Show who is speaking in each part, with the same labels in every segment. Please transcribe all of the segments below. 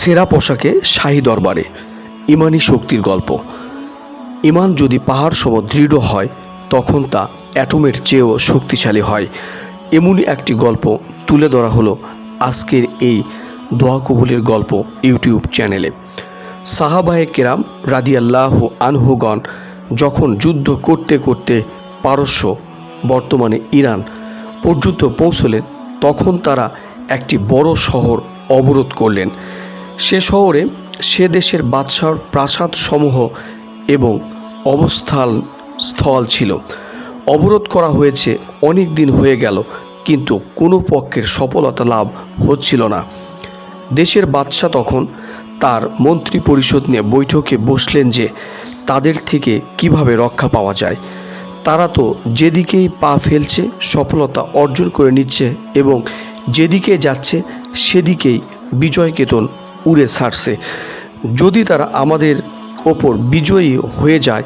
Speaker 1: সেরা পোশাকে শাহী দরবারে ইমানি শক্তির গল্প। ইমান যদি পাহাড় সম দৃঢ় হয়, তখন তা অ্যাটমের চেয়েও শক্তিশালী হয়। এমনই একটি গল্প তুলে ধরা হলো আজকের এই দোয়া কবুলের গল্প ইউটিউব চ্যানেলে। সাহাবায়ে কেরাম রাদিয়াল্লাহ আনহুগণ যখন যুদ্ধ করতে করতে পারস্য, বর্তমানে ইরান পর্যন্ত পৌঁছলেন, তখন তারা একটি বড় শহর অবরোধ করলেন। সে শহরে সে দেশের বাদশার প্রাসাদ সমূহ এবং অবস্থান স্থল ছিল। অবরোধ করা হয়েছে, অনেক দিন হয়ে গেল, কিন্তু কোনো পক্ষের সফলতা লাভ হচ্ছিল না। দেশের বাদশা তখন তার মন্ত্রী পরিষদ নিয়ে বৈঠকে বসলেন যে, তাদের থেকে কীভাবে রক্ষা পাওয়া যায়? তারা তো যেদিকেই পা ফেলছে, সফলতা অর্জন করে নিচ্ছে এবং যেদিকে যাচ্ছে, সেদিকেই বিজয় কেতন উড়ে ছাড়ছে। যদি তারা আমাদের ওপর বিজয়ী হয়ে যায়,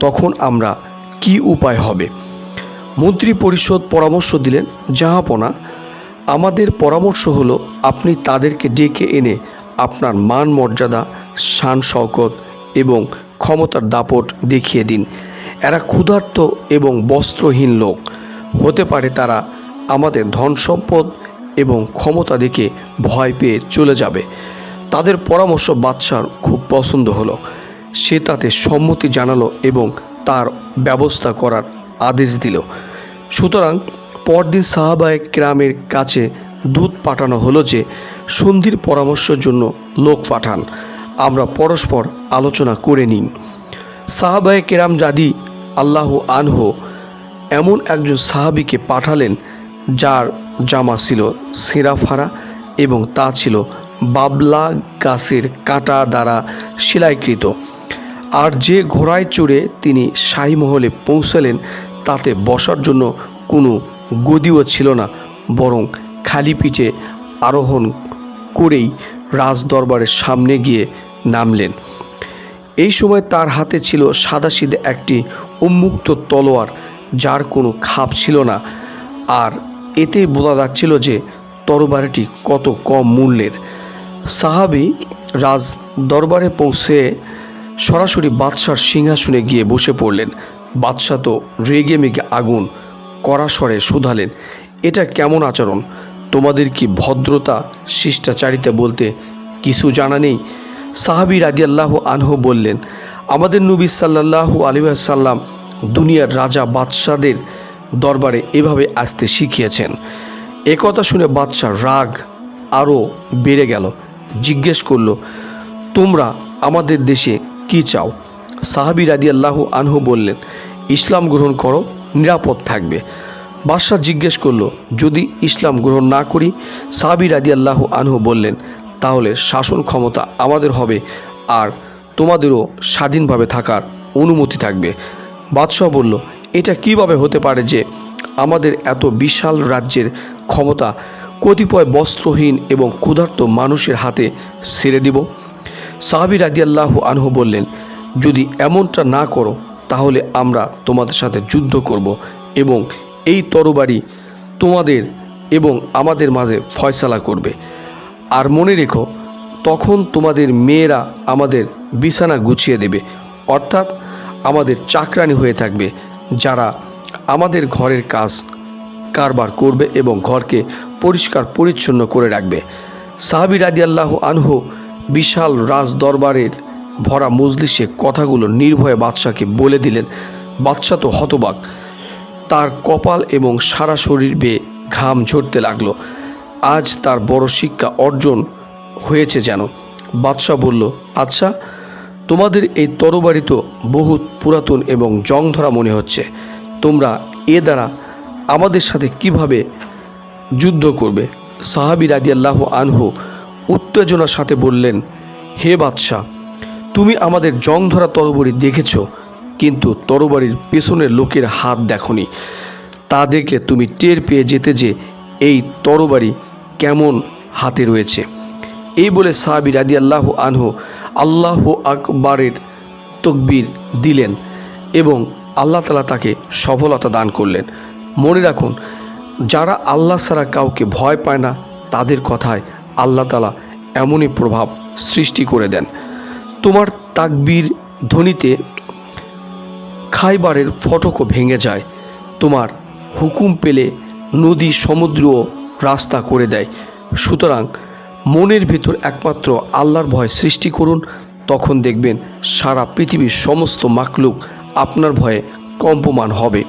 Speaker 1: তখন আমরা কি উপায় হবে? মন্ত্রী পরিষদ পরামর্শ দিলেন জাহাপনা আমাদের পরামর্শ হলো আপনি তাদেরকে ডেকে এনে আপনার মান মর্যাদা, শান শওকত এবং ক্ষমতার দাপট দেখিয়ে দিন। এরা ক্ষুধার্ত এবং বস্ত্রহীন লোক। হতে পারে তারা আমাদের ধন সম্পদ এবং ক্ষমতা দেখে ভয় পেয়ে চলে যাবে। তাদের পরামর্শ বাদশার খুব পছন্দ হলো। সে তাতে সম্মতি জানালো এবং তার ব্যবস্থা করার আদেশ দিল। সুতরাং পরদিন সাহাবায় গ্রামের কাছে দূত পাঠানো হলো যে, সন্ধির পরামর্শের জন্য লোক পাঠান, আমরা পরস্পর আলোচনা করে নিই। সাহাবায়ে কেরাম জাদি আল্লাহ আনহো এমন একজন সাহাবিকে পাঠালেন, যার জামা ছিল সেরাফারা এবং তা ছিল বাবলা গাছের কাঁটা দ্বারা সেলাইকৃত আর যে ঘোড়ায় চড়ে তিনি শাহী মহলে পৌঁছালেন, তাতে বসার জন্য কোনো গদিও ছিল না, বরং খালি পিঠে আরোহণ করেই রাজ দরবারের সামনে গিয়ে নামলেন। এই সময় তার হাতে ছিল সাদাসিধে একটি উন্মুক্ত তলোয়ার, যার কোনো খাপ ছিল না। আর এতে বোঝা যাচ্ছিল যে তরবারিটি কত কম মূল্যের। সাহাবি রাজ দরবারে পৌঁছে সরাসরি বাদশার সিংহাসনে গিয়ে বসে পড়লেন। বাদশাহ তো রেগে মেগে আগুন কড়া স্বরে শুধালেন, এটা কেমন আচরণ? তোমাদের কি ভদ্রতা, শিষ্টাচারিতা বলতে কিছু জানা নেই? সাহাবি রাদিয়াল্লাহু আনহু বললেন, আমাদের নবী সাল্লাল্লাহু আলী সাল্লাম দুনিয়ার রাজা বাদশাদের দরবারে এভাবে আসতে শিখিয়েছেন। একথা শুনে বাদশার রাগ আরও বেড়ে গেল। জিজ্ঞেস করল, তোমরা আমাদের দেশে কি চাও? সাহাবি রাদিয়াল্লাহু আনহু বললেন, ইসলাম গ্রহণ করো, নিরাপদ থাকবে। বাদশাহ জিজ্ঞেস করল, যদি ইসলাম গ্রহণ না করি? সাহাবি রাদিয়াল্লাহু আনহু বললেন, তাহলে শাসন ক্ষমতা আমাদের হবে আর তোমাদেরও স্বাধীনভাবে থাকার অনুমতি থাকবে। বাদশাহ বলল, এটা কীভাবে হতে পারে যে আমাদের এত বিশাল রাজ্যের ক্ষমতা কতিপয় বস্ত্রহীন এবং ক্ষুধার্ত মানুষের হাতে ছেড়ে দিব। সাহাবি রাদিয়াল্লাহু আনহু বললেন, যদি এমনটা না করো, তাহলে আমরা তোমাদের সাথে যুদ্ধ করব এবং এই তরবারি তোমাদের এবং আমাদের মাঝে ফয়সালা করবে। আর মনে রেখো, তখন তোমাদের মেয়েরা আমাদের বিছানা গুছিয়ে দেবে, অর্থাৎ আমাদের চাকরানি হয়ে থাকবে, যারা আমাদের ঘরের কাজ কারবার করবে এবং ঘরকে পরিষ্কার পরিচ্ছন্ন করে রাখবে। সাহাবি রাদিয়াল্লাহু আনহু বিশাল রাজ দরবারের ভরা মজলিসে কথাগুলো নির্ভয়ে বাদশাকে বলে দিলেন। বাদশা তো হতবাক। তার কপাল এবং সারা শরীর বেয়ে ঘাম ঝরতে লাগল। আজ তার বড় শিক্ষা অর্জন হয়েছে যেন। বাদশাহ বলল আচ্ছা তোমাদের এই তরবারি তো বহুত পুরাতন এবং জং ধরা মনে হচ্ছে। তোমরা এ দ্বারা আমাদের সাথে কীভাবে যুদ্ধ করবে? সাহাবি রাদিয়াল্লাহু আনহু উত্তেজনার সাথে বললেন, হে বাদশাহ, তুমি আমাদের জং ধরা তরবারি দেখেছ, কিন্তু তরবারির পেছনের লোকের হাত দেখনি। তা দেখলে তুমি টের পেয়ে যেতে যে এই তরবারি কেমন হাতে রয়েছে। এই বলে সাহাবি রাদি আল্লাহ আনহু আল্লাহ আকবরের তকবির দিলেন এবং আল্লাহ তালা তাকে সফলতা দান করলেন। মনে রাখুন, যারা আল্লাহ ছাড়া কাউকে ভয় পায় না, তাদের কথায় আল্লাহ তালা এমনই প্রভাব সৃষ্টি করে দেন। তোমার তাকবীর ধ্বনিতে খাইবারের ফটকও ভেঙে যায়। তোমার হুকুম পেলে নদী সমুদ্রও রাস্তা করে দেয়। সুতরাং মনের ভিতর একমাত্র আল্লাহর ভয় সৃষ্টি করুন, তখন দেখবেন সারা পৃথিবীর সমস্ত মাকলুক আপনার ভয়ে কম্পমান হবে।